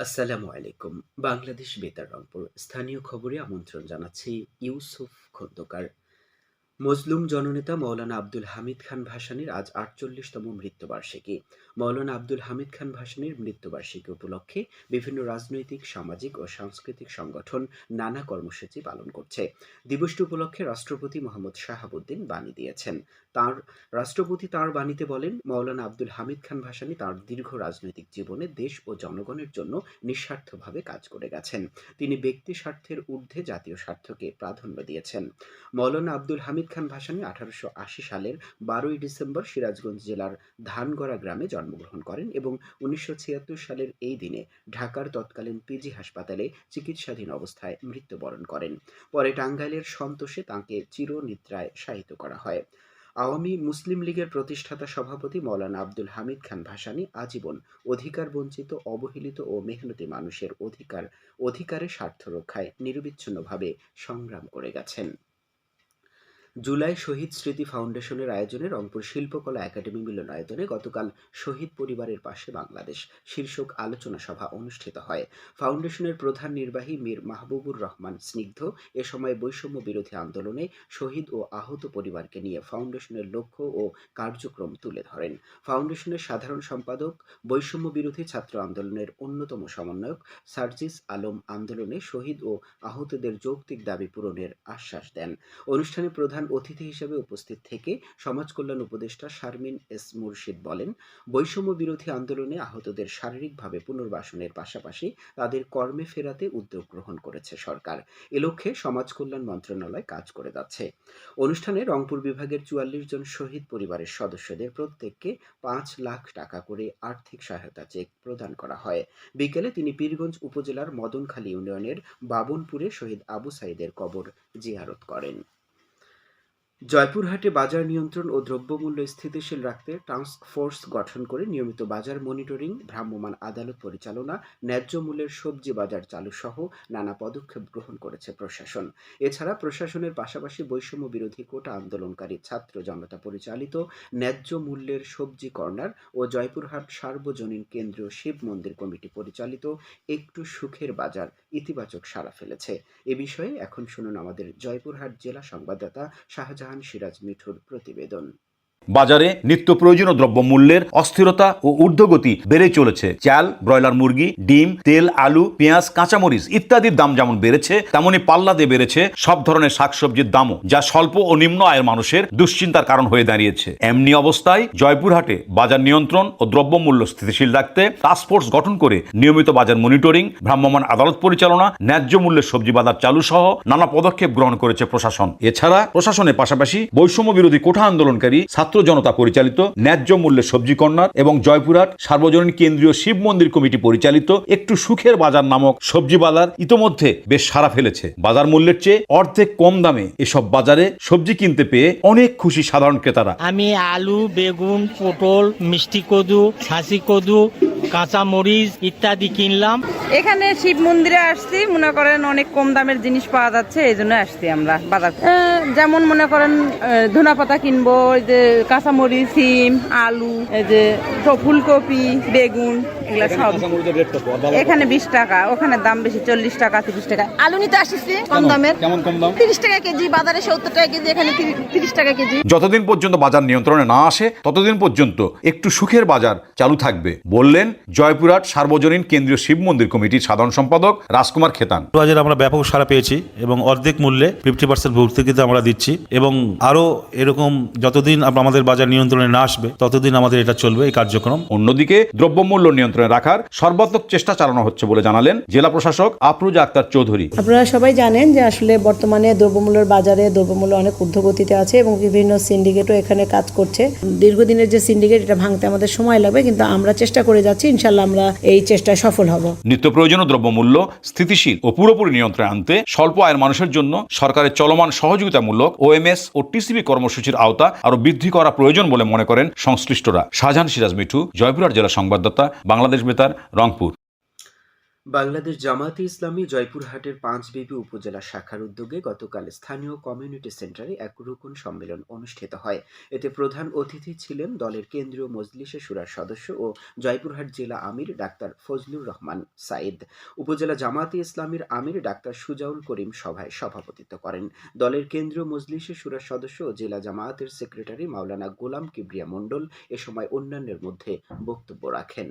আসসালামু আলাইকুম। বাংলাদেশ বেতার রংপুর স্থানীয় খবরে আমন্ত্রণ জানাচ্ছি ইউসুফ খন্দকার। মজলুম জননেতা মৌলানা আব্দুল হামিদ খান ভাসানীর আজ আটচল্লিশতম মৃত্যুবার্ষিকী। মৌলানা আব্দুল হামিদ খান ভাসানীর মৃত্যুবার্ষিকী উপলক্ষে বিভিন্ন রাজনৈতিক, সামাজিক ও সাংস্কৃতিক সংগঠন নানা কর্মসূচি পালন করছে। দিবসটি উপলক্ষে রাষ্ট্রপতি মোহাম্মদ শাহাবুদ্দিন বাণী দিয়েছেন। তার, রাষ্ট্রপতি তার বাণীতে বলেন, মৌলানা আব্দুল হামিদ খান ভাসানী তার দীর্ঘ রাজনৈতিক জীবনে দেশ ও জনগণের জন্য নিঃস্বার্থভাবে কাজ করে গেছেন। তিনি ব্যক্তি স্বার্থের ঊর্ধ্বে জাতীয় স্বার্থকে প্রাধান্য দিয়েছেন। মৌলানা আব্দুল হামিদ খান ভাসানী আঠারোশো সালের বারোই ডিসেম্বর সিরাজগঞ্জ জেলার ধানগড়া গ্রামে জন্মগ্রহণ করেন এবং উনিশশো ছিয়াত্তর সালের এই দিনে ঢাকার তৎকালীন পিজি হাসপাতালে চিকিৎসাধীন অবস্থায় মৃত্যুবরণ করেন। পরে টাঙ্গাইলের সন্তোষে তাঁকে চিরনিদ্রায় শায়িত করা হয়। আওয়ামী মুসলিম লীগের প্রতিষ্ঠাতা সভাপতি মৌলানা আব্দুল হামিদ খান ভাসানী আজীবন অধিকার বঞ্চিত, অবহেলিত ও মেহনতি মানুষের অধিকার, অধিকারের স্বার্থ রক্ষায় নিরবিচ্ছিন্নভাবে সংগ্রাম করে গেছেন। জুলাই শহীদ স্মৃতি ফাউন্ডেশনের আয়োজনে রংপুর শিল্পকলা একাডেমি মিলনায়তনে গতকাল শহীদ পরিবারের পাশে বাংলাদেশ শীর্ষক আলোচনা সভা অনুষ্ঠিত হয়। ফাউন্ডেশনের প্রধান নির্বাহী মীর মাহবুবুর রহমান স্নিগ্ধ এ সময় বৈষম্য বিরোধী আন্দোলনে শহীদ ও আহত পরিবারকে নিয়ে ফাউন্ডেশনের লক্ষ্য ও কার্যক্রম তুলে ধরেন। ফাউন্ডেশনের সাধারণ সম্পাদক, বৈষম্য বিরোধী ছাত্র আন্দোলনের অন্যতম সমন্বয়ক সার্জিস আলম আন্দোলনে শহীদ ও আহতদের যৌক্তিক দাবি পূরণের আশ্বাস দেন। অনুষ্ঠানে প্রধান অতিথি হিসেবে উপস্থিত থেকে সমাজ কল্যাণ উপদেষ্টা শারমিন এস মুর্শিদ বলেন, বৈষম্য বিরোধী আন্দোলনে আহতদের শারীরিকভাবে পুনর্বাসনের পাশাপাশি তাদের কর্মে ফেরাতে উদ্যোগ গ্রহণ করেছে সরকার। এ লক্ষ্যে সমাজ কল্যাণ মন্ত্রণালয় কাজ করে যাচ্ছে। অনুষ্ঠানে রংপুর বিভাগের চুয়াল্লিশ জন শহীদ পরিবারের সদস্যদের প্রত্যেককে পাঁচ লাখ টাকা করে আর্থিক সহায়তা চেক প্রদান করা হয়। বিকেলে তিনি পীরগঞ্জ উপজেলার মদনখালী ইউনিয়নের বাবনপুরে শহীদ আবু সাইদের কবর জিয়ারত করেন। জয়পুরহাটে বাজার নিয়ন্ত্রণ ও দ্রব্যমূল্য স্থিতিশীল রাখতে টাস্ক ফোর্স গঠন করে নিয়মিত বাজার মনিটরিং, ভ্রাম্যমাণ আদালত পরিচালনা, ন্যায্য মূল্যের সবজি বাজার চালু সহ নানা পদক্ষেপ গ্রহণ করেছে প্রশাসন। এছাড়া প্রশাসনের পাশাপাশি বৈষম্য বিরোধী কোটা আন্দোলনকারী ছাত্র জনতা পরিচালিত ন্যায্য মূল্যের সবজি কর্নার ও জয়পুরহাট সার্বজনীন কেন্দ্রীয় শিব মন্দির কমিটি পরিচালিত একটু সুখের বাজার ইতিবাচক সাড়া ফেলেছে। এ বিষয়ে এখন শুনুন আমাদের জয়পুরহাট জেলা সংবাদদাতা শাহজাহান সিরাজ মিঠুর প্রতিবেদন। বাজারে নিত্য প্রয়োজনীয় দ্রব্য মূল্যের অস্থিরতা ও ঊর্ধ্বগতি বেড়ে চলেছে। চাল, ব্রয়লার মুরগি, ডিম, তেল, আলু, পেঁয়াজ, কাঁচামরিচ ইত্যাদির দাম যেমন বেড়েছে, তেমনি পাল্লাতে বেড়েছে সব ধরনের শাকসবজির দামও, যা স্বল্প ও নিম্ন আয়ের মানুষের দুশ্চিন্তার কারণ হয়ে দাঁড়িয়েছে। এমনি অবস্থায় জয়পুরহাটে বাজার নিয়ন্ত্রণ ও দ্রব্যমূল্য স্থিতিশীল রাখতে টাস্কফোর্স গঠন করে নিয়মিত বাজার মনিটরিং, ভ্রাম্যমাণ আদালত পরিচালনা, ন্যায্য মূল্যের সবজি বাজার চালু সহ নানা পদক্ষেপ গ্রহণ করেছে প্রশাসন। এছাড়া প্রশাসনের পাশাপাশি বৈষম্য বিরোধী কোঠা আন্দোলনকারী ছাত্র জনতা পরিচালিত, ন্যায্য মূল্যে সবজি কর্নার এবং জয়পুরহাট সার্বজনীন কেন্দ্রীয় শিব মন্দির কমিটি পরিচালিত একটু সুখের বাজার নামক সবজি বাজার ইতোমধ্যে বেশ সারা ফেলেছে। বাজার মূল্যের চেয়ে অর্ধেক কম দামে এসব বাজারে সবজি কিনতে পেয়ে অনেক খুশি সাধারণ ক্রেতারা। আমি আলু, বেগুন, পটল, মিষ্টি কদু ছাঁচি কদু কাঁচা মরিচ ইত্যাদি কিনলাম। এখানে শিব মন্দিরে আসছি মনে করেন অনেক কম দামের জিনিস পাওয়া যাচ্ছে এই জন্য আসছি আমরা বাজার যেমন মনে করেন ধনা পাতা কিনবো এই যে কাঁচামরিচ সিম আলু এই যে ফুলকপি বেগুন। এগুলা সব এখানে বিশ টাকা ওখানে দাম বেশি চল্লিশ টাকা তিরিশ টাকা। আলু নিতে আসছি কম দামের। কেমন কম দাম? তিরিশ টাকা কেজি বাজারে সত্তর টাকা কেজি এখানে তিরিশ টাকা কেজি। যতদিন পর্যন্ত বাজার নিয়ন্ত্রণে না আসে ততদিন পর্যন্ত একটু সুখের বাজার চালু থাকবে বললেন জয়পুরহাট সার্বজনীন কেন্দ্রীয় শিব মন্দির কমিটির সাধারণ সম্পাদক রাজকুমার খেতান। বাজারে আমরা ব্যাপক সারা পেয়েছি এবং অর্ধেক মূল্যে ফিফটি পার্সেন্ট ভর্তুকিতে আমরা দিচ্ছি এবং আরও এরকম যতদিন আমাদের বাজার নিয়ন্ত্রণে না আসবে ততদিন আমাদের এটা চলবে এই কার্যক্রম। অন্যদিকে দ্রব্যমূল্য নিয়ন্ত্রণে রাখার সর্বাত্মক চেষ্টা চালানো হচ্ছে বলে জানালেন জেলা প্রশাসক আফরুজা আক্তার চৌধুরী। আপনারা সবাই জানেন যে আসলে বর্তমানে দ্রব্যমূল্যের বাজারে দ্রব্যমূল্য অনেক ঊর্ধ্বগতিতে আছে এবং বিভিন্ন সিন্ডিকেটও এখানে কাজ করছে। দীর্ঘদিনের যে সিন্ডিকেট এটা ভাঙতে আমাদের সময় লাগবে কিন্তু আমরা চেষ্টা করে যাচ্ছি ইনশাল্লাহ আমরা এই চেষ্টায় সফল হব। নিত্য প্রয়োজনীয় দ্রব্যমূল্য স্থিতিশীল ও পুরোপুরি নিয়ন্ত্রণে আনতে স্বল্প আয়ের মানুষের জন্য সরকারের চলমান সহযোগিতামূলক ওএমএস ও টিসিবি কর্মসূচির আওতা আরও বৃদ্ধি করা প্রয়োজন বলে মনে করেন সংশ্লিষ্টরা। শাহজাহান সিরাজ মিঠু জয়পুরহাট জেলা সংবাদদাতা বাংলাদেশ বেতার, রংপুর। বাংলাদেশ জামায়াতে ইসলামী জয়পুরহাটের পাঁচবিবি উপজেলা শাখার উদ্যোগে গতকাল স্থানীয় কমিউনিটি সেন্টারে এক রুকন সম্মেলন অনুষ্ঠিত হয়। এতে প্রধান অতিথি ছিলেন দলের কেন্দ্রীয় মজলিসে সুরার সদস্য ও জয়পুরহাট জেলা আমির ডাক্তার ফজলুর রহমান সাইদ উপজেলা জামায়াতে ইসলামীর আমির ডাক্তার সুজাউল করিম সভায় সভাপতিত্ব করেন। দলের কেন্দ্রীয় মজলিসে সুরার সদস্য ও জেলা জামায়াতের সেক্রেটারি মাওলানা গোলাম কিবরিয়া মণ্ডল এ সময় অন্যান্যের মধ্যে বক্তব্য রাখেন।